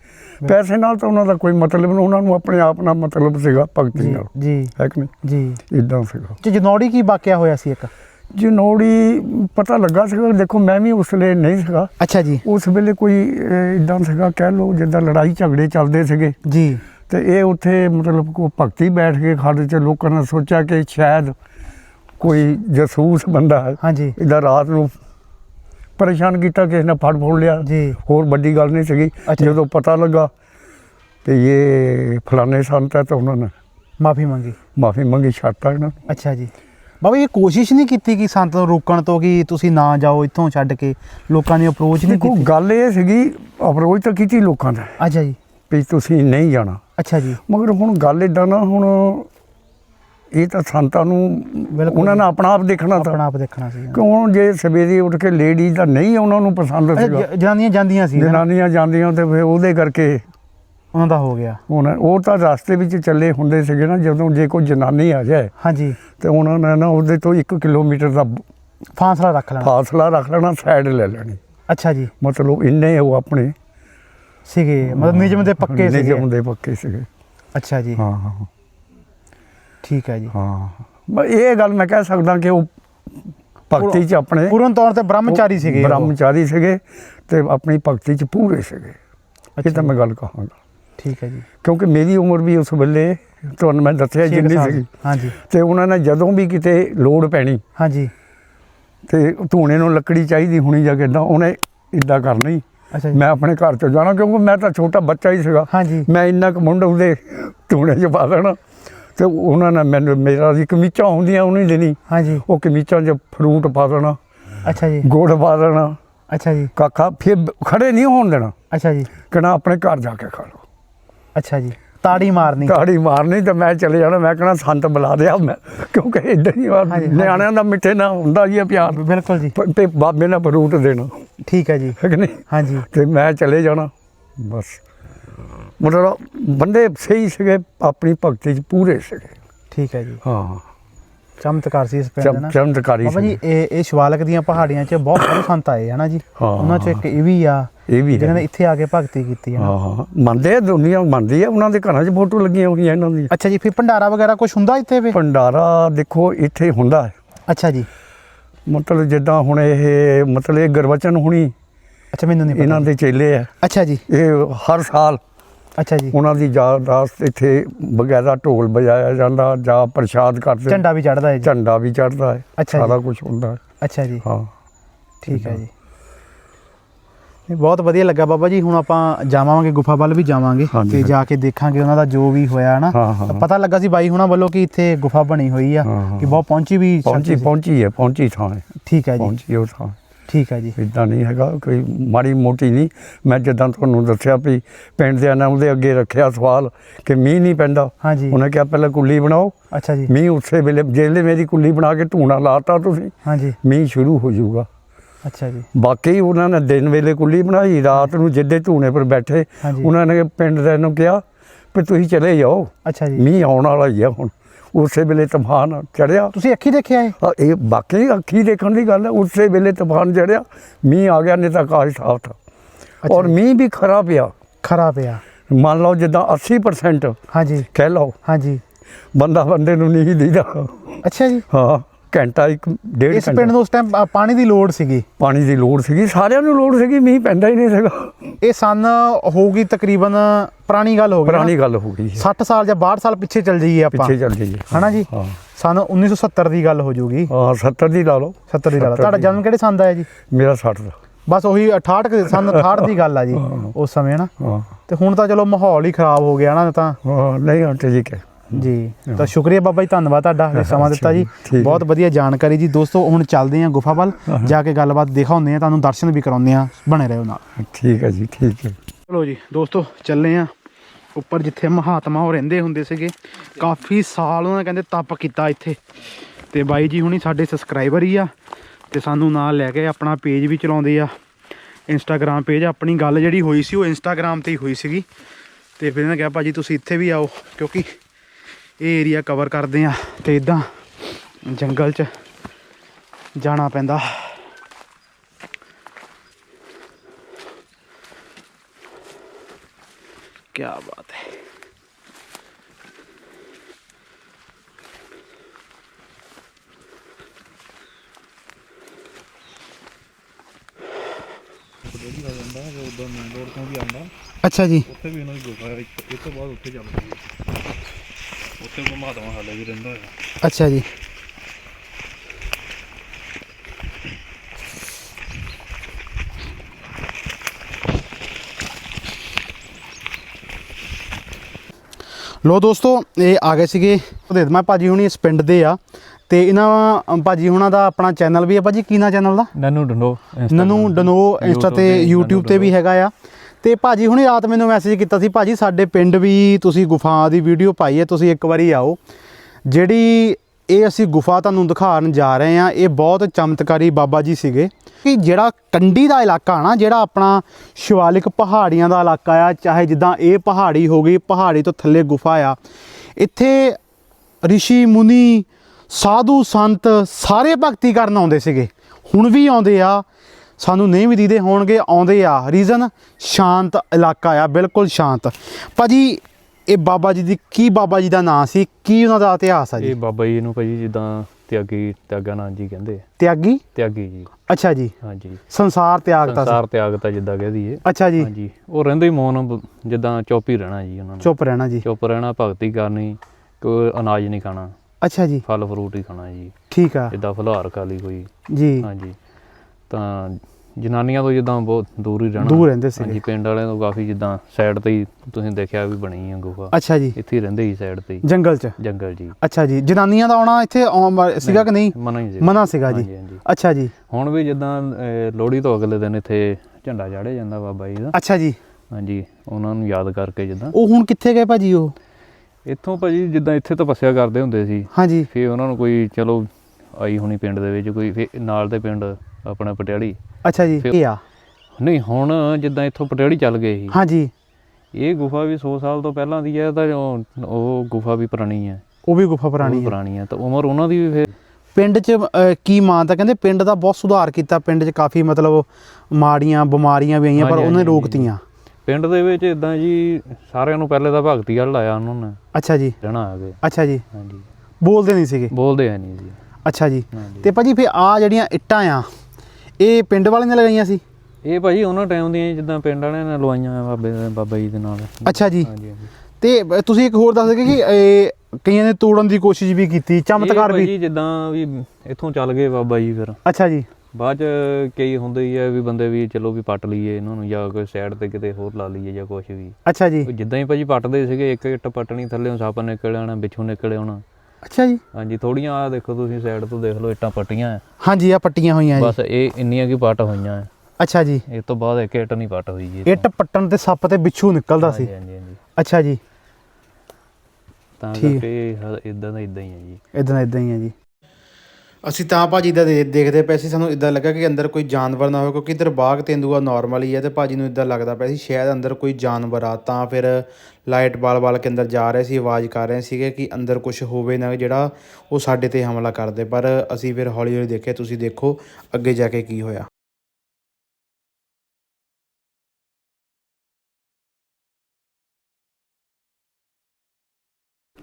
ਪੈਸੇ ਨਾਲ ਤਾਂ ਉਹਨਾਂ ਦਾ ਕੋਈ ਮਤਲਬ ਨਹੀਂ ਉਹਨਾਂ ਨੂੰ ਆਪਣੇ ਆਪ ਨਾਲ ਮਤਲਬ ਸੀਗਾ ਭਗਤੀ ਨਾਲ। ਜੀ। ਹੈ ਕਿ ਨਹੀਂ? ਜੀ। ਇਦਾਂ ਸੀਗਾ। ਤੇ ਜਨੌੜੀ ਕੀ ਵਾਕਿਆ ਹੋਇਆ ਸੀ ਇੱਕ? ਜਨੋੜੀ ਪਤਾ ਲੱਗਾ ਸੀਗਾ ਦੇਖੋ ਮੈਂ ਵੀ ਉਸ ਵੇਲੇ ਨਹੀਂ ਸੀਗਾ। ਅੱਛਾ ਜੀ। ਉਸ ਵੇਲੇ ਕੋਈ ਇਦਾਂ ਸੀਗਾ ਕਹਿ ਲਓ ਜਿੱਦਾਂ ਲੜਾਈ ਝਗੜੇ ਚੱਲਦੇ ਸੀਗੇ। ਜੀ। ਤੇ ਇਹ ਉੱਥੇ ਮਤਲਬ ਕੋ ਭਗਤੀ ਬੈਠ ਕੇ ਖਾਦੇ ਚ ਲੋਕਾਂ ਨੇ ਸੋਚਿਆ ਕਿ ਸ਼ਾਇਦ ਕੋਈ ਜਸੂਸ ਬੰਦਾ ਹੈ। ਹਾਂਜੀ। ਇਦਾਂ ਰਾਤ ਨੂੰ ਪਰੇਸ਼ਾਨ ਕੀਤਾ ਕਿਸੇ ਨੇ ਫੜ ਫੋੜ ਲਿਆ। ਜੀ। ਹੋਰ ਵੱਡੀ ਗੱਲ ਨਹੀਂ ਸੀਗੀ। ਜਦੋਂ ਪਤਾ ਲੱਗਾ ਕਿ ਇਹ ਫਲਾਣੇ ਸੰਤ ਹੈ ਤਾਂ ਉਹਨਾਂ ਨੇ ਮਾਫੀ ਮੰਗੀ। ਮਾਫੀ ਮੰਗੀ ਛੱਡਤਾ ਇਹਨਾਂ। ਅੱਛਾ ਜੀ। ਬਾਬਾ ਇਹ ਕੋਸ਼ਿਸ਼ ਨਹੀਂ ਕੀਤੀ ਕਿ ਸੰਤ ਨੂੰ ਰੋਕਣ ਤੋਂ ਕਿ ਤੁਸੀਂ ਨਾ ਜਾਓ ਇੱਥੋਂ ਛੱਡ ਕੇ ਲੋਕਾਂ ਨੇ ਅਪਰੋਚ ਨਹੀਂ ਕੀਤੀ? ਗੱਲ ਇਹ ਸੀਗੀ ਅਪਰੋਚ ਤਾਂ ਕੀਤੀ ਲੋਕਾਂ ਦਾ ਅੱਛਾ ਜੀ। ਵੀ ਤੁਸੀਂ ਨਹੀਂ ਜਾਣਾ। ਅੱਛਾ ਜੀ। ਮਗਰ ਹੁਣ ਗੱਲ ਇਦਾਂ ਨਾ ਹੁਣ ਇਹ ਤਾਂ ਸੰਤਾਂ ਨੂੰ ਬਿਲਕੁਲ ਉਹਨਾਂ ਨੇ ਆਪਣਾ ਆਪ ਦੇਖਣਾ ਆਪਣਾ ਤਾਂ ਆਪ ਦੇਖਣਾ ਸੀ। ਕਿਉਂ ਜੇ ਸਵੇਰੇ ਉੱਠ ਕੇ ਲੇਡੀ ਦਾ ਨਹੀਂ ਉਹਨਾਂ ਨੂੰ ਪਸੰਦ ਸੀਗਾ। ਜਨਾਨੀਆਂ ਜਾਂਦੀਆਂ ਸੀ ਨਾ, ਜਨਾਨੀਆਂ ਜਾਂਦੀਆਂ ਤੇ ਫਿਰ ਉਹਦੇ ਕਰਕੇ ਉਹਨਾਂ ਦਾ ਹੋ ਗਿਆ। ਹੁਣ ਉਹ ਤਾਂ ਰਸਤੇ ਵਿੱਚ ਚੱਲੇ ਹੁੰਦੇ ਸੀਗੇ ਨਾ ਜਦੋਂ ਜੇ ਕੋਈ ਜਨਾਨੀ ਆ ਜਾਏ ਹਾਂਜੀ। ਤੇ ਉਹਨਾਂ ਨੇ ਨਾ ਉਹਦੇ ਤੋਂ 1 ਕਿਲੋਮੀਟਰ ਦਾ ਫਾਸਲਾ ਰੱਖ ਲੈਣਾ। ਫਾਸਲਾ ਰੱਖ ਲੈਣਾ ਸਾਈਡ ਲੈ ਲੈਣੀ। ਅੱਛਾ ਜੀ। ਮਤਲਬ ਇੰਨੇ ਉਹ ਆਪਣੇ ਸੀਗੇ ਮਤਲਬ ਨਿਯਮ ਦੇ ਪੱਕੇ ਸੀਗੇ। ਨਿਯਮ ਦੇ ਪੱਕੇ ਸੀਗੇ। ਅੱਛਾ ਜੀ। ਹਾਂ ਹਾਂ ਠੀਕ ਹੈ ਜੀ। ਹਾਂ ਮੈਂ ਇਹ ਗੱਲ ਮੈਂ ਕਹਿ ਸਕਦਾ ਕਿ ਉਹ ਭਗਤੀ ਚ ਆਪਣੇ ਪੂਰਨ ਤੌਰ ਤੇ ਬ੍ਰਹਮਚਾਰੀ ਸੀਗੇ। ਬ੍ਰਹਮਚਾਰੀ ਸੀਗੇ ਤੇ ਆਪਣੀ ਭਗਤੀ ਚ ਪੂਰੇ ਸੀਗੇ। ਇਹ ਤਾਂ ਮੈਂ ਗੱਲ ਕਹਾਂਗਾ। ਠੀਕ ਹੈ ਜੀ। ਕਿਉਂਕਿ ਮੇਰੀ ਉਮਰ ਵੀ ਉਸ ਵੇਲੇ ਤੁਹਾਨੂੰ ਮੈਂ ਦੱਸਿਆ ਜਿੰਨੀ। ਸੀਗੀ। ਹਾਂਜੀ। ਤੇ ਉਹਨਾਂ ਨੇ ਜਦੋਂ ਵੀ ਕਿਤੇ ਲੋੜ ਪੈਣੀ ਹਾਂਜੀ। ਤੇ ਧੂਣੇ ਨੂੰ ਲੱਕੜੀ ਚਾਹੀਦੀ ਹੋਣੀ ਜਾਂ ਕਿੱਦਾਂ ਉਹਨੇ ਇਦਾਂ ਕਰਨਾ ਹੀ। ਮੈਂ ਆਪਣੇ ਘਰ ਤੋਂ ਜਾਣਾ ਕਿਉਂਕਿ ਮੈਂ ਤਾਂ ਛੋਟਾ ਬੱਚਾ ਹੀ ਸੀਗਾ। ਹਾਂਜੀ। ਮੈਂ ਇੰਨਾ ਕੁ ਮੁੰਡ ਉਹਦੇ ਧੂਣੇ 'ਚ ਪਾ ਦੇਣਾ। ਤੇ ਉਹਨਾਂ ਨੇ ਮੈਨੂੰ ਮੇਰਾ ਦੀ ਕਮੀਚਾਂ ਹੁੰਦੀਆਂ ਉਹਨੇ ਦੇਣੀ। ਹਾਂਜੀ। ਉਹ ਕਮੀਚਾਂ 'ਚ ਫਰੂਟ ਪਾ ਦੇਣਾ ਅੱਛਾ ਜੀ। ਗੁੜ ਪਾ ਦੇਣਾ। ਅੱਛਾ ਜੀ। ਕਾਕਾ ਫਿਰ ਖੜੇ ਨਹੀਂ ਹੋਣ ਦੇਣਾ। ਅੱਛਾ ਜੀ। ਕਹਿਣਾ ਆਪਣੇ ਘਰ ਜਾ ਕੇ ਖਾ ਲਓ। ਅੱਛਾ ਜੀ ਤਾੜੀ ਮਾਰਨੀ। ਤਾੜੀ ਮਾਰਨੀ ਤੇ ਮੈਂ ਚਲੇ ਜਾਣਾ ਮੈਂ ਕਹਿਣਾ ਸੰਤ ਬੁਲਾ ਦਿਆ ਮੈਂ ਕਿਉਂਕਿ ਇਦਾਂ ਹੀ। ਨਿਆਣਿਆਂ ਦਾ ਮਿੱਠੇ ਨਾਲ ਹੁੰਦਾ ਆ ਪਿਆਰ। ਬਿਲਕੁਲ ਜੀ। ਤੇ ਬਾਬੇ ਨੇ ਫਰੂਟ ਦੇਣਾ। ਠੀਕ ਹੈ ਜੀ। ਹੈ ਕਿ ਨਹੀਂ? ਹਾਂਜੀ। ਤੇ ਮੈਂ ਚਲੇ ਜਾਣਾ ਬਸ। ਮਤਲਬ ਬੰਦੇ ਸਹੀ ਸੀਗੇ ਆਪਣੀ ਭਗਤੀ ਚ ਪੂਰੇ ਸੀਗੇ। ਠੀਕ ਹੈ ਜੀ। ਹਾਂ। ਚਮਤਕਾਰ ਸੀ ਇਸ ਪਿੰਡ ਦਾ ਨਾ। ਚਮਤਕਾਰੀ ਬਾਬਾ ਜੀ ਇਹ ਇਹ ਸ਼ਿਵਾਲਕ ਦੀਆਂ ਪਹਾੜੀਆਂ 'ਚ ਬਹੁਤ ਸਾਰੇ ਸੰਤ ਆਏ ਹਨਾ ਜੀ। ਉਹਨਾਂ 'ਚ ਇੱਕ ਇਹ ਵੀ ਆ ਇਹ ਵੀ ਜਿਹਨਾਂ ਨੇ ਇੱਥੇ ਆ ਕੇ ਭਗਤੀ ਕੀਤੀ ਹੈ। ਹਾਂ ਹਾਂ। ਮੰਨਦੇ ਆ ਦੁਨੀਆ ਮੰਨਦੀ ਆ ਉਹਨਾਂ ਦੇ ਘਰਾਂ 'ਚ ਫੋਟੋ ਲੱਗੀਆਂ ਹੋਈਆਂ ਇਹਨਾਂ ਦੀਆਂ। ਅੱਛਾ ਜੀ ਫਿਰ ਭੰਡਾਰਾ ਵਗੈਰਾ ਕੁਝ ਹੁੰਦਾ ਇੱਥੇ ਵੇ? ਭੰਡਾਰਾ ਦੇਖੋ ਇੱਥੇ ਹੁੰਦਾ ਹੈ। ਅੱਛਾ ਜੀ। ਮਤਲਬ ਜਿੱਦਾਂ ਹੁਣ ਇਹ ਮਤਲਬ ਇਹ ਗੁਰਵਚਨ ਹੁਣੀ ਅੱਛਾ ਮੈਨੂੰ ਨਹੀਂ ਪਤਾ। ਇਹਨਾਂ ਦੇ ਚੇਲੇ ਆ। ਅੱਛਾ ਜੀ। ਇਹ ਹਰ ਸਾਲ ਅੱਛਾ ਜੀ। ਉਹਨਾਂ ਦੀ ਯਾਦਾਸ਼ਤ ਇੱਥੇ ਬਗੈਰਾ ਢੋਲ ਵਜਾਇਆ ਜਾਂਦਾ ਜਾਂ ਪ੍ਰਸ਼ਾਦ ਕਰਦੇ। ਝੰਡਾ ਵੀ ਚੜਦਾ ਹੈ ਜੀ। ਝੰਡਾ ਵੀ ਚੜਦਾ ਹੈ। ਸਾਰਾ ਕੁਝ ਹੁੰਦਾ ਹੈ। ਅੱਛਾ ਜੀ। ਹਾਂ। ਠੀਕ ਹੈ ਜੀ। ਬਹੁਤ ਵਧੀਆ ਲੱਗਾ ਬਾਬਾ ਜੀ। ਹੁਣ ਆਪਾਂ ਜਾਵਾਂਗੇ ਗੁਫਾ ਵੱਲ ਵੀ ਜਾਵਾਂਗੇ ਤੇ। ਜਾ ਕੇ ਦੇਖਾਂਗੇ ਉਹਨਾਂ ਦਾ ਜੋ ਵੀ ਹੋਇਆ ਨਾ ਹਾਂ, ਹਾਂ। ਪਤਾ ਲੱਗਾ ਸੀ ਬਾਈ ਹੁਣਾਂ ਵੱਲੋਂ ਕਿ ਇੱਥੇ ਗੁਫਾ ਬਣੀ ਹੋਈ ਆ। ਕਿ ਬਹੁਤ ਪਹੁੰਚੀ ਵੀ ਪਹੁੰਚੀ। ਪਹੁੰਚੀ ਹੈ ਪਹੁੰਚੀ ਥਾਂ ਹੈ। ਠੀਕ ਹੈ ਜੀ। ਪਹੁੰਚੀ ਉਹ ਥਾਂ। ਠੀਕ ਹੈ ਜੀ। ਇਦਾਂ ਨਹੀਂ ਹੈਗਾ ਕੋਈ ਮਾੜੀ ਮੋਟੀ ਨਹੀਂ। ਮੈਂ ਜਿੱਦਾਂ ਤੁਹਾਨੂੰ ਦੱਸਿਆ ਵੀ ਪਿੰਡ ਦੇ ਨੇ ਉਹਦੇ ਅੱਗੇ ਰੱਖਿਆ ਸਵਾਲ ਕਿ ਮੀਂਹ ਨਹੀਂ ਪੈਂਦਾ। ਹਾਂਜੀ। ਉਹਨੇ ਕਿਹਾ ਪਹਿਲਾਂ ਕੁੱਲੀ ਬਣਾਓ। ਅੱਛਾ ਜੀ। ਮੀਂਹ ਉਸੇ ਵੇਲੇ ਜਿਹੜੇ ਮੇਰੀ ਕੁੱਲੀ ਬਣਾ ਕੇ ਧੂਣਾ ਲਾਤਾ ਤੁਸੀਂ ਹਾਂਜੀ। ਮੀਂਹ ਸ਼ੁਰੂ ਹੋ ਜਾਊਗਾ। ਅੱਛਾ ਜੀ। ਬਾਕੀ ਉਹਨਾਂ ਨੇ ਦਿਨ ਵੇਲੇ ਕੁੱਲੀ ਬਣਾਈ ਰਾਤ ਨੂੰ ਜਿੱਦੇ ਧੂਣੇ ਪਰ ਬੈਠੇ। ਉਹਨਾਂ ਨੇ ਪਿੰਡ ਦੇ ਨੂੰ ਕਿਹਾ ਵੀ ਤੁਸੀਂ ਚਲੇ ਜਾਓ। ਅੱਛਾ ਜੀ। ਮੀਂਹ ਆਉਣ ਵਾਲਾ ਹੀ ਆ ਹੁਣ। ਉਸੇ ਵੇਲੇ ਤੂਫਾਨ ਚੜਿਆ। ਤੁਸੀਂ ਅੱਖੀ ਦੇਖਿਆ ਇਹ ਇਹ ਬਾਕੀ ਅੱਖੀ ਦੇਖਣ ਦੀ ਗੱਲ ਹੈ ਉਸੇ ਵੇਲੇ ਤੂਫਾਨ ਚੜਿਆ ਮੀਂਹ ਆ ਗਿਆ ਨਹੀਂ ਤਾਂ ਆਕਾਸ਼ ਸਾਫ਼ ਥਾ। ਔਰ। ਮੀਂਹ ਵੀ ਖਰਾ ਪਿਆ। ਖਰਾ ਪਿਆ। ਮੰਨ ਲਓ ਜਿੱਦਾਂ 80% ਹਾਂਜੀ। ਕਹਿ ਲਓ। ਹਾਂਜੀ। ਬੰਦਾ ਬੰਦੇ ਨੂੰ ਨਹੀਂ ਦੀਦਾ। ਅੱਛਾ ਜੀ। ਹਾਂ। ਘੰਟਾ ਇੱਕ ਡੇਢ ਇਸ ਪਿੰਡ ਘੰਟਾ ਨੂੰ ਉਸ ਟਾਈਮ ਪਾਣੀ ਦੀ ਲੋੜ ਸੀਗੀ? ਪਾਣੀ ਦੀ ਲੋੜ ਸੀਗੀ ਸਾਰਿਆਂ ਨੂੰ ਲੋੜ ਸੀਗੀ ਮੀਂਹ ਪੈਂਦਾ ਹੀ ਨਹੀਂ ਸੀਗਾ। ਇਹ ਸਨ ਹੋਊਗੀ ਤਕਰੀਬਨ ਪੁਰਾਣੀ ਗੱਲ ਹੋ ਗਈ ਨਾ। ਪੁਰਾਣੀ ਗੱਲ ਹੋ ਗਈ। ਹੈ 60 ਸਾਲ ਜਾਂ 62 ਸਾਲ ਪਿੱਛੇ ਚੱਲ ਜਾਈਏ ਆਪਾਂ। ਪਿੱਛੇ ਚੱਲ ਜਾਈਏ। ਹਨਾ ਜੀ? ਹਾਂ। ਸਨ 1970 ਦੀ ਗੱਲ ਹੋ ਜੂਗੀ। ਹਾਂ 70 ਦੀ ਲਾ ਲਓ। 70 ਦੀ ਗੱਲ 70 ਤੁਹਾਡਾ। ਜਨਮ ਕਿਹੜੇ ਸੰਨ ਦਾ ਹੈ ਜੀ? ਮੇਰਾ 60 ਦਾ। ਬਸ ਉਹੀ 68 ਕੁ ਸਨ 68 ਦੀ ਗੱਲ ਆ ਜੀ ਉਸ ਸਮੇਂ ਨਾ ਹਾਂ। ਤੇ ਹੁਣ ਤਾਂ ਚਲੋ ਮਾਹੌਲ ਹੀ ਖਰਾਬ ਹੋ ਗਿਆ ਨਾ ਤਾਂ। ਹਾਂ ਨਹੀਂ ਹਾਂ ਠੀਕ ਹੈ ਜੀ। ਤਾਂ ਸ਼ੁਕਰੀਆ ਬਾਬਾ ਜੀ ਧੰਨਵਾਦ ਤੁਹਾਡਾ ਜੇ ਸਮਾਂ ਦਿੱਤਾ ਜੀ। ਹੈ। ਬਹੁਤ ਵਧੀਆ ਜਾਣਕਾਰੀ ਜੀ। ਦੋਸਤੋ ਹੁਣ ਚੱਲਦੇ ਹਾਂ ਗੁਫਾ ਵੱਲ। ਜਾ ਕੇ ਗੱਲਬਾਤ ਦਿਖਾਉਂਦੇ ਹਾਂ ਤੁਹਾਨੂੰ ਦਰਸ਼ਨ ਵੀ ਕਰਾਉਂਦੇ ਹਾਂ। ਬਣੇ ਰਹੋ ਨਾਲ। ਠੀਕ ਹੈ ਜੀ ਠੀਕ ਹੈ। ਚਲੋ ਜੀ ਦੋਸਤੋ ਚੱਲੇ ਆ ਉੱਪਰ ਜਿੱਥੇ ਮਹਾਤਮਾ ਉਹ ਰਹਿੰਦੇ ਹੁੰਦੇ ਸੀਗੇ। ਕਾਫੀ ਸਾਲ ਉਹਨਾਂ ਕਹਿੰਦੇ ਤਪ ਕੀਤਾ ਇੱਥੇ। ਤੇ ਬਾਈ ਜੀ ਹੁਣੀ ਸਾਡੇ ਸਬਸਕ੍ਰਾਈਬਰ ਹੀ ਆ। ਤੇ ਸਾਨੂੰ ਨਾਲ ਲੈ ਕੇ ਆਪਣਾ ਪੇਜ ਵੀ ਚਲਾਉਂਦੇ ਆ। ਇੰਸਟਾਗ੍ਰam ਪੇਜ ਆਪਣੀ ਗੱਲ ਜਿਹੜੀ ਹੋਈ ਸੀ ਉਹ ਇੰਸਟਾਗ੍ਰam ਤੇ ਹੀ ਹੋਈ ਸੀਗੀ। ਤੇ ਫਿਰ ਇਹਨਾਂ ਕਿਹਾ ਭਾਜੀ ਤੁਸੀਂ ਇੱਥੇ ਵੀ ਆਓ ਕਿਉਂਕਿ ਇਹ ਏਰੀਆ ਕਵਰ ਕਰਦੇ ਆ ਤੇ ਇਦਾਂ ਜੰਗਲ 'ਚ ਜਾਣਾ ਪੈਂਦਾ। ਕੀ ਬਾਤ ਹੈ। ਅੱਛਾ ਜੀ। ਉੱਥੇ ਵੀ ਇਹਨਾਂ ਦੀ ਗੁਫਾ ਹੈ। ਇਸ ਤੋਂ ਬਾਅਦ ਉੱਥੇ ਚੱਲਦੇ ਉੱਥੇ ਕੋ ਮਹਾਤਮਾ ਹਾਲੇ ਵੀ ਰਹਿੰਦਾ ਹੈ ਅੱਛਾ ਜੀ। ਲੋ ਦੋਸਤੋ ਇਹ ਆ ਗਏ ਸੀਗੇ ਉਹਦੇ ਮੈਂ ਭਾਜੀ ਹੁਣੀ ਇਸ ਪਿੰਡ ਦੇ ਆ। ਤੇ ਇਹਨਾਂ ਭਾਜੀ ਹੁਣਾਂ ਦਾ ਆਪਣਾ ਚੈਨਲ ਵੀ ਆ। ਭਾਜੀ ਕੀ ਨਾਂ ਚੈਨਲ ਦਾ? ਨਨੂ ਡੰਡੋ ਨਨੂ ਡਨੋ ਇੰਸਟਾ ਤੇ YouTube ਤੇ ਵੀ ਹੈਗਾ ਆ। ਤੇ ਭਾਜੀ ਹੁਣੇ ਰਾਤ ਮੈਨੂੰ ਮੈਸੇਜ ਕੀਤਾ ਸੀ, ਭਾਜੀ ਸਾਡੇ ਪਿੰਡ ਵੀ ਤੁਸੀਂ ਗੁਫਾ ਦੀ ਵੀਡੀਓ ਪਾਈ ਹੈ, ਤੁਸੀਂ ਇੱਕ ਵਾਰੀ ਆਓ। ਜਿਹੜੀ ਇਹ ਅਸੀਂ ਗੁਫਾ ਤੁਹਾਨੂੰ ਦਿਖਾਉਣ ਜਾ ਰਹੇ ਹਾਂ, ਇਹ ਬਹੁਤ ਚਮਤਕਾਰੀ ਬਾਬਾ ਜੀ ਸੀਗੇ। ਕਿ ਜਿਹੜਾ ਕੰਡੀ ਦਾ ਇਲਾਕਾ ਨਾ, ਜਿਹੜਾ ਆਪਣਾ ਸ਼ਿਵਾਲਿਕ ਪਹਾੜੀਆਂ ਦਾ ਇਲਾਕਾ ਆ, ਚਾਹੇ ਜਿੱਦਾਂ ਇਹ ਪਹਾੜੀ ਹੋ ਗਈ, ਪਹਾੜੀ ਤੋਂ ਥੱਲੇ ਗੁਫਾ ਆ, ਇੱਥੇ ਰਿਸ਼ੀ, ਮੁਨੀ, ਸਾਧੂ, ਸੰਤ ਸਾਰੇ ਭਗਤੀ ਕਰਨ ਆਉਂਦੇ ਸੀਗੇ। ਹੁਣ ਵੀ ਆਉਂਦੇ ਆ ਸਾਨੂੰ ਨਹੀਂ ਵੀ ਦੀਦੇ ਹੋਣਗੇ ਆਉਂਦੇ ਆ। ਰੀਜ਼ਨ ਸ਼ਾਂਤ ਇਲਾਕਾ ਆ ਬਿਲਕੁਲ ਸ਼ਾਂਤ। ਭਾਜੀ ਇਹ ਬਾਬਾ ਜੀ ਦੀ ਕੀ ਬਾਬਾ ਜੀ ਦਾ ਨਾਂ ਸੀ? ਕੀ ਉਹਨਾਂ ਦਾ ਇਤਿਹਾਸ ਆ ਇਹ ਜੀ ਬਾਬਾ ਜੀ ਨੂੰ ਭਾਜੀ ਜਿੱਦਾਂ ਤਿਆਗੀ ਤਿਆਗਾ ਨਾਂ ਜੀ ਕਹਿੰਦੇ ਤਿਆਗੀ? ਤਿਆਗੀ ਜੀ। ਅੱਛਾ ਜੀ। ਹਾਂਜੀ। ਸੰਸਾਰ ਤਿਆਗਤਾ ਸੰਸਾਰ ਤਿਆਗਤਾ ਜਿੱਦਾਂ ਕਹਿ ਦਈਏ। ਅੱਛਾ ਜੀ। ਹਾਂਜੀ। ਉਹ ਰਹਿੰਦੇ ਹੀ ਮੌਨ ਜਿੱਦਾਂ ਚੁੱਪ ਹੀ ਰਹਿਣਾ ਜੀ ਉਹਨਾਂ ਨੇ। ਚੁੱਪ ਰਹਿਣਾ ਜੀ। ਚੁੱਪ ਰਹਿਣਾ ਭਗਤੀ ਕਰਨੀ ਕੋਈ ਅਨਾਜ ਨਹੀਂ ਖਾਣਾ। ਅੱਛਾ ਜੀ। ਫਲ ਫਰੂਟ ਹੀ ਖਾਣਾ ਜੀ। ਠੀਕ ਆ। ਜਿੱਦਾਂ ਫੁਲਹਾਰ ਖਾਲੀ ਕੋਈ। ਜੀ। ਹਾਂਜੀ। ਤਾਂ ਜਨਾਨੀਆਂ ਤੋਂ ਜਿੱਦਾਂ ਬਹੁਤ ਦੂਰ ਹੀ ਰਹਿਣਾ। ਦੂਰ ਰਹਿੰਦੇ ਸੀਗੇ। ਹਾਂਜੀ ਪਿੰਡ ਵਾਲਿਆਂ ਤੋਂ ਕਾਫੀ ਜਿੱਦਾਂ ਸਾਈਡ ਤੇ ਹੀ ਤੁਸੀਂ ਦੇਖਿਆ ਵੀ ਬਣੀ ਆ ਗੁਫਾ। ਅੱਛਾ ਜੀ। ਇੱਥੇ ਹੀ ਰਹਿੰਦੇ ਹੀ ਸਾਈਡ ਤੇ ਹੀ। ਜੰਗਲ 'ਚ? ਜੰਗਲ ਜੀ। ਅੱਛਾ ਜੀ। ਜਨਾਨੀਆਂ ਦਾ ਆਉਣਾ ਇੱਥੇ ਆਉਣ ਬਾਰੇ ਸੀਗਾ ਕਿ ਨਹੀਂ? ਮਨਾ ਹੀ ਸੀ ਮਨਾ ਸੀਗਾ ਜੀ। ਹਾਂਜੀ ਅੱਛਾ ਜੀ। ਹੁਣ ਵੀ ਜਿੱਦਾਂ ਅਹ, ਲੋਹੜੀ ਤੋਂ ਅਗਲੇ ਦਿਨ ਇੱਥੇ ਝੰਡਾ ਚਾੜਿਆ ਜਾਂਦਾ ਬਾਬਾ ਜੀ ਦਾ। ਅੱਛਾ ਜੀ। ਹਾਂਜੀ ਉਹਨਾਂ ਨੂੰ ਯਾਦ ਕਰਕੇ ਜਿੱਦਾਂ। ਉਹ ਹੁਣ ਕਿੱਥੇ ਗਏ ਭਾਜੀ ਉਹ? ਇੱਥੋਂ ਭਾਜੀ ਜਿੱਦਾਂ ਇੱਥੇ ਤਪੱਸਿਆ ਕਰਦੇ ਹੁੰਦੇ ਸੀ। ਹਾਂਜੀ। ਫਿਰ ਉਹਨਾਂ ਨੂੰ ਕੋਈ ਚਲੋ ਆਈ ਹੋਣੀ ਪਿੰਡ ਦੇ ਵਿੱਚ ਕੋਈ ਨਾਲ ਦੇ ਪਿੰਡ ਆਪਣਾ ਪਟਿਆੜੀ ਅੱਛਾ ਜੀ ਇਹ ਆ। ਨਹੀਂ ਹੁਣ ਜਿੱਦਾਂ ਇੱਥੋਂ ਪਟਿਆੜੀ ਚੱਲ ਗਏ ਸੀ। ਹਾਂਜੀ। ਇਹ ਗੁਫਾ ਵੀ 100 ਸਾਲ ਤੋਂ ਪਹਿਲਾਂ ਦੀ ਹੈ ਤਾਂ ਉਹ- ਗੁਫਾ ਵੀ ਪੁਰਾਣੀ ਹੈ। ਉਹ ਵੀ ਗੁਫਾ ਪੁਰਾਣੀ ਹੈ। ਪੁਰਾਣੀ ਹੈ ਤਾਂ ਉਮਰ ਉਹਨਾਂ ਦੀ ਵੀ ਫਿਰ ਪਿੰਡ 'ਚ ਕੀ ਮਾਨਤਾ ਕਹਿੰਦੇ ਪਿੰਡ ਦਾ ਬਹੁਤ ਸੁਧਾਰ ਕੀਤਾ ਪਿੰਡ 'ਚ ਕਾਫੀ ਮਤਲਬ ਮਾੜੀਆਂ ਬਿਮਾਰੀਆਂ ਵੀ ਆਈਆਂ ਪਰ ਉਹਨੇ ਰੋਕਤੀਆਂ। ਪਿੰਡ ਦੇ ਵਿੱਚ ਇਦਾਂ ਜੀ ਸਾਰਿਆਂ ਨੂੰ ਪਹਿਲੇ ਤਾਂ ਭਗਤੀ ਵੱਲ ਲਾਇਆ ਉਹਨਾਂ ਨੇ। ਅੱਛਾ ਜੀ। ਰਹਿਣਾ ਆ ਗਏ ਅੱਛਾ ਜੀ। ਹਾਂਜੀ। ਬੋਲਦੇ ਨਹੀਂ ਸੀਗੇ। ਬੋਲਦੇ ਆ ਨਹੀਂ ਜੀ। ਅੱਛਾ ਜੀ। ਤੇ ਭਾਜੀ ਫੇ ਆ ਜਿਹੜੀਆਂ ਇੱਟਾਂ ਆ ਇਹ ਪਿੰਡ ਵਾਲਿਆਂ ਨੇ ਲਗਾਈਆਂ ਸੀ? ਇਹ ਭਾਜੀ ਉਹਨਾਂ ਟਾਈਮ ਦੀਆਂ ਜਿੱਦਾਂ ਪਿੰਡ ਵਾਲਿਆਂ ਨੇ ਲਵਾਈਆਂ ਆ ਬਾਬੇ ਬਾਬਾ ਜੀ ਦੇ ਨਾਲ। ਅੱਛਾ ਜੀ। ਤੇ ਤੁਸੀਂ ਇੱਕ ਹੋਰ ਦੱਸ ਦਿਓ ਕਿ ਇਹ ਕਈਆਂ ਨੇ ਤੋੜਨ ਦੀ ਕੋਸ਼ਿਸ਼ ਵੀ ਕੀਤੀ ਚਮਤਕਾਰ ਵੀ। ਜਿੱਦਾਂ ਵੀ ਇੱਥੋਂ ਚੱਲ ਗਏ ਬਾਬਾ ਜੀ ਫਿਰ। ਅੱਛਾ ਜੀ। ਬਾਅਦ ਚ ਕਈ ਹੁੰਦੇ ਹੀ ਆ ਵੀ ਬੰਦੇ ਵੀ ਚਲੋ ਵੀ ਪੱਟ ਲਈਏ ਇਹਨਾਂ ਨੂੰ ਜਾਂ ਕੋਈ ਸਾਈਡ ਤੇ ਕਿਤੇ ਹੋਰ ਲਾ ਲਈਏ ਜਾਂ ਕੁਝ ਵੀ। ਅੱਛਾ ਜੀ। ਜਿੱਦਾਂ ਹੀ ਭਾਜੀ ਪੱਟਦੇ ਸੀਗੇ ਇੱਕ ਇੱਟ ਪੱਟਣੀ ਥੱਲੇੋਂ ਸੱਪ ਨਿਕਲ ਆਉਣਾ ਪਿੱਛੋਂ ਨਿਕਲ ਆਉਣਾ। ਅੱਛਾ ਜੀ। ਹਾਂਜੀ ਥੋੜੀਆਂ ਆ ਦੇਖੋ ਤੁਸੀਂ ਸਾਈਡ ਤੋਂ ਦੇਖ ਲਓ ਇੱਟਾਂ ਪੱਟੀਆਂ ਆ। ਹਾਂਜੀ ਆ ਪੱਟੀਆਂ ਹੋਈਆਂ ਜੀ। ਬਸ ਇਹ ਇੰਨੀਆਂ ਕੀ ਪੱਟ ਹੋਈਆਂ ਆ। ਅੱਛਾ ਜੀ। ਇਹ ਤੋਂ ਬਾਅਦ ਇੱਕ ਇੱਟ ਨਹੀਂ ਪੱਟ ਹੋਈ ਜੀ ਇੱਟ ਪੱਟਣ ਤੇ ਸੱਪ ਤੇ ਬਿੱਛੂ ਨਿਕਲਦਾ ਸੀ। ਹਾਂਜੀ ਹਾਂਜੀ ਅੱਛਾ ਜੀ। ਤਾਂ। ਕਰਕੇ ਇਦਾਂ ਦਾ ਇਦਾਂ ਹੀ ਹੈ ਜੀ। ਇਦਾਂ ਇਦਾਂ ਹੀ ਆ ਜੀ। ਅਸੀਂ ਤਾਂ ਭਾਜੀ ਦਾ ਦੇਖਦੇ ਪਏ ਸੀ, ਸਾਨੂੰ ਇਦਾਂ ਲੱਗਾ ਕਿ ਅੰਦਰ ਕੋਈ ਜਾਨਵਰ ਨਾ ਹੋਵੇ, ਕਿਉਂਕਿ ਇੱਧਰ ਬਾਗ ਤੇਂਦੂਆ ਨਾਰਮਲ ਹੀ ਹੈ ਤੇ ਭਾਜੀ ਨੂੰ ਇਦਾਂ ਲੱਗਦਾ ਪਿਆ ਸੀ, ਸ਼ਾਇਦ ਅੰਦਰ ਕੋਈ ਜਾਨਵਰ ਆ, ਤਾਂ ਫਿਰ ਲਾਈਟ ਬਾਲ-ਬਾਲ ਕੇ ਅੰਦਰ ਜਾ ਰਹੇ ਸੀ, ਆਵਾਜ਼ ਕਰ ਰਹੇ ਸੀਗੇ ਕਿ ਅੰਦਰ ਕੁਝ ਹੋਵੇ ਨਾ, ਜਿਹੜਾ ਉਹ ਸਾਡੇ ਤੇ ਹਮਲਾ ਕਰਦੇ, ਪਰ ਅਸੀਂ ਫਿਰ ਹੌਲੀ-ਹੌਲੀ ਦੇਖਿਆ, ਤੁਸੀਂ ਦੇਖੋ ਅੱਗੇ ਜਾ ਕੇ ਕੀ ਹੋਇਆ।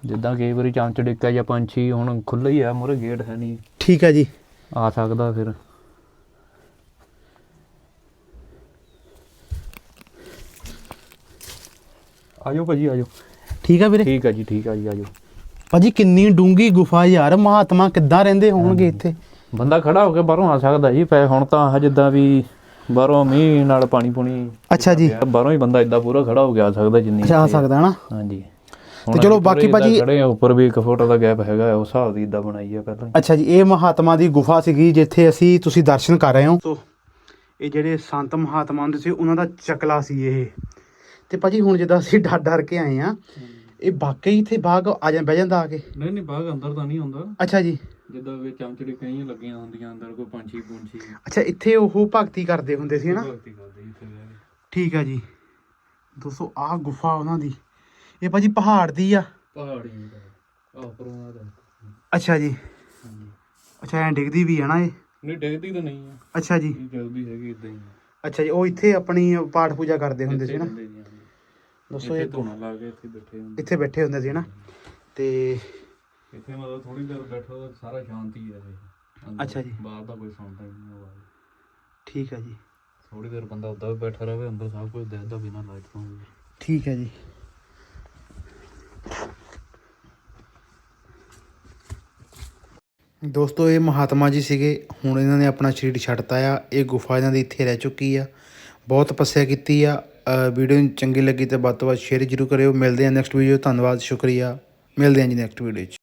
ਜਿੱਦਾਂ ਕਈ ਵਾਰੀ ਚਮਚ ਡਿੱਕਾ ਜਾਂ ਪੰਛੀ ਹੁਣ ਖੁੱਲ੍ਹਾ ਹੀ ਆ ਮੂਹਰੇ ਗੇਟ ਹੈ ਨਹੀਂ। ਠੀਕ ਹੈ ਜੀ। ਆ ਸਕਦਾ ਫਿਰ। ਆਜੋ ਭਾਜੀ ਆਜੋ। ਠੀਕ ਆ ਵੀਰੇ? ਠੀਕ ਆ ਜੀ ਠੀਕ ਆ ਜੀ ਆਜੋ। ਭਾਜੀ ਕਿੰਨੀ ਡੂੰਗੀ ਗੁਫਾ ਯਾਰ ਮਹਾਤਮਾ ਕਿੱਦਾਂ ਰਹਿੰਦੇ ਹੋਣਗੇ ਇੱਥੇ? ਬੰਦਾ ਖੜਾ ਹੋ ਕੇ ਬਾਹਰੋਂ ਆ ਸਕਦਾ ਜੀ ਪੈ ਹੁਣ ਤਾਂ ਆਹ ਜਿੱਦਾਂ ਵੀ ਬਾਹਰੋਂ ਮੀਂਹ ਨਾਲ ਪਾਣੀ ਪੁਣੀ ਅੱਛਾ ਜੀ। ਬਾਹਰੋਂ ਹੀ ਬੰਦਾ ਇਦਾਂ ਪੂਰਾ ਖੜਾ ਹੋ ਕੇ ਆ ਸਕਦਾ ਜਿੰਨੀ ਅੱਛਾ ਆ। ਸਕਦਾ ਨਾ ਹਾਂਜੀ। ਤੇ ਚਲੋ ਬਾਕੀ ਭਾਜੀ- ਖੜੇ ਆ ਉੱਪਰ ਵੀ ਇੱਕ ਫੁੱਟ ਦਾ ਗੈਪ ਹੈਗਾ ਉਸ ਹਿਸਾਬ ਦੀ ਇਦਾਂ ਬਣਾਈ ਆ ਪਹਿਲਾਂ ਅੱਛਾ ਜੀ ਇਹ ਮਹਾਤਮਾ ਦੀ ਗੁਫਾ ਸੀਗੀ ਜਿੱਥੇ ਅਸੀਂ ਤੁਸੀਂ ਦਰਸ਼ਨ ਕਰ ਰਹੇ ਹੋ। ਸੋ ਇਹ ਜਿਹੜੇ ਸੰਤ ਮਹਾਤਮਾ ਹੁੰਦੇ ਸੀ ਉਹਨਾਂ ਦਾ ਚਕਲਾ ਸੀ ਇਹ। ਤੇ ਭਾਜੀ ਹੁਣ ਜਿੱਦਾਂ ਅਸੀਂ ਡਰ ਡਰ ਕੇ ਆਏ ਆ ਇਹ ਵਾਕਈ ਇੱਥੇ ਬਾਗ ਆ ਜਾਂ ਬਹਿ ਜਾਂਦਾ ਆ ਕੇ? ਨਹੀਂ ਨਹੀਂ ਬਾਗ ਅੰਦਰ ਤਾਂ ਨਹੀਂ ਹੁੰਦਾ। ਅੱਛਾ ਜੀ। ਜਿੱਦਾਂ ਵੀ ਚਮਚੜੀ ਕਈਆਂ ਲੱਗੀਆਂ ਹੁੰਦੀਆਂ ਅੰਦਰ ਕੋਈ ਪੰਛੀ ਪੁੰਛੀ। ਅੱਛਾ ਇੱਥੇ ਉਹ ਭਗਤੀ ਕਰਦੇ ਹੁੰਦੇ ਸੀ ਨਾ ਭਗਤੀ ਕਰਦੇ ਇੱਥੇ ਬਹਿ ਕੇ। ਠੀਕ ਆ ਜੀ। ਦੋਸਤੋ ਆਹ ਗੁਫਾ ਉਹਨਾਂ ਦੀ ਇਹ ਭਾਜੀ ਪਹਾੜ ਦੀ ਆ। ਪਹਾੜੀ ਆਹ ਪਰੋਣਾ ਦਾ ਅੱਛਾ ਜੀ। ਹਾਂਜੀ। ਅੱਛਾ ਐਂ ਡਿੱਗਦੀ ਵੀ ਹੈ ਨਾ ਇਹ? ਨਹੀਂ ਡਿੱਗਦੀ ਤਾਂ ਨਹੀਂ ਆ। ਅੱਛਾ ਜੀ। ਇਹ ਜਲਦੀ ਹੈਗੀ ਇਦਾਂ ਹੀ ਆ। ਅੱਛਾ ਜੀ ਉਹ ਇੱਥੇ ਆਪਣੀ ਪਾਠ ਪੂਜਾ ਕਰਦੇ ਹੁੰਦੇ ਸੀ ਨਾ? ਇੱਥੇ ਰਹਿੰਦੇ ਜੀ, ਹਾਂਜੀ। ਦੋਸਤੋ ਇੱਥੇ ਇਹ ਧੋਣਾ ਲਾ ਕੇ ਇੱਥੇ ਬੈਠੇ ਹੁੰਦੇ। ਇੱਥੇ ਬੈਠੇ ਹੁੰਦੇ ਸੀ ਨਾ? ਤੇ ਇੱਥੇ ਮਤਲਬ ਥੋੜੀ ਦੇਰ ਬੈਠੋ ਤਾਂ ਸਾਰਾ ਸ਼ਾਂਤੀ ਹੈ ਇਹ ਅੰਦਰ। ਅੱਛਾ ਜੀ। ਬਾਹਰ ਦਾ ਕੋਈ ਸੁਣਦਾ ਹੀ ਨਹੀਂ ਆਵਾਜ਼ ਠੀਕ ਹੈ ਜੀ। ਥੋੜੀ ਦੇਰ ਬੰਦਾ ਉੱਦਾਂ ਵੀ ਬੈਠਾ ਰਹੇ ਅੰਦਰ ਸਭ ਕੁਝ ਦਿਖਦਾ ਬਿਨਾਂ ਲਾਈਟ ਤੋਂ। ਵੀ। ਠੀਕ ਹੈ ਜੀ। ਦੋਸਤੋ, ਇਹ ਮਹਾਤਮਾ ਜੀ ਸੀਗੇ। ਹੁਣ ਇਹਨਾਂ ਨੇ ਆਪਣਾ ਸਰੀਰ ਛੱਡਤਾ ਆ। ਇਹ ਗੁਫਾ ਇਹਨਾਂ ਦੀ ਇੱਥੇ ਰਹਿ ਚੁੱਕੀ ਆ। ਬਹੁਤ ਤਪੱਸਿਆ ਕੀਤੀ ਆ। ਵੀਡੀਓ ਚੰਗੀ ਲੱਗੀ ਤਾਂ ਵੱਧ ਤੋਂ ਵੱਧ ਸ਼ੇਅਰ ਜ਼ਰੂਰ ਕਰਿਓ। ਮਿਲਦੇ ਹਾਂ ਨੈਕਸਟ ਵੀਡੀਓ ਧੰਨਵਾਦ, ਸ਼ੁਕਰੀਆ। ਮਿਲਦੇ ਹਾਂ ਜੀ ਨੈਕਸਟ ਵੀਡੀਓ 'ਚ।